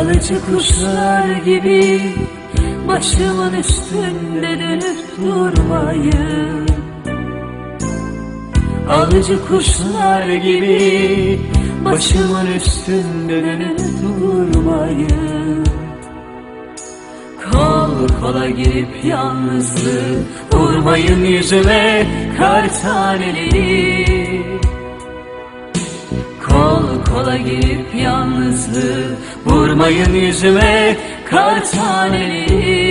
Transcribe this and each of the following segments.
Alıcı kuşlar gibi Başımın üstünde dönüp durmayın. Alıcı kuşlar gibi Başımın üstünde dönüp durmayın. Kol kola girip yalnızlığı Vurmayın yüzüme kar taneleri Girip yalnızlığı Vurmayın yüzüme kar taneleri.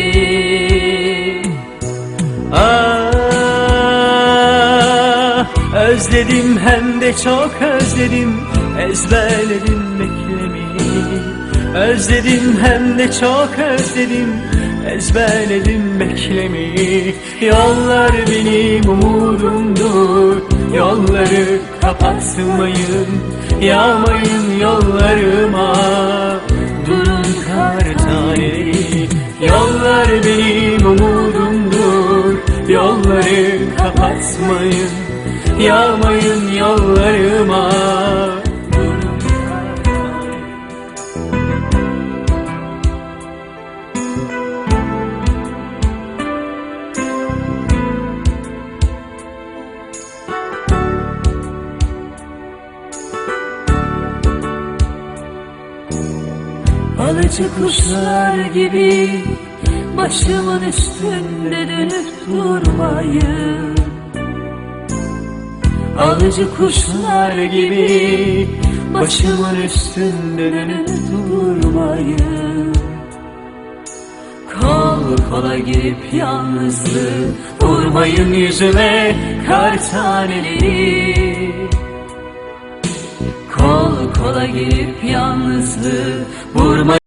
Ah, özledim hem de çok özledim. Ezberledim beklemeyi Özledim hem de çok özledim. Ezberledim beklemeyi Yollar benim umudumdur. Yolları kapatmayın Yağmayın yollarıma. Durun kar taneleri Yollar benim umudumdur. Yolları kapatmayın Yağmayın yollarıma. Durun kar taneleri Alıcı kuşlar gibi Başımın üstünde dönüp durmayın. Alıcı kuşlar gibi Başımın üstünde dönüp durmayın. Kol kola girip yalnızlığı Vurmayın yüzüme kar taneleri. Kol kola girip yalnızlığı Vurmayın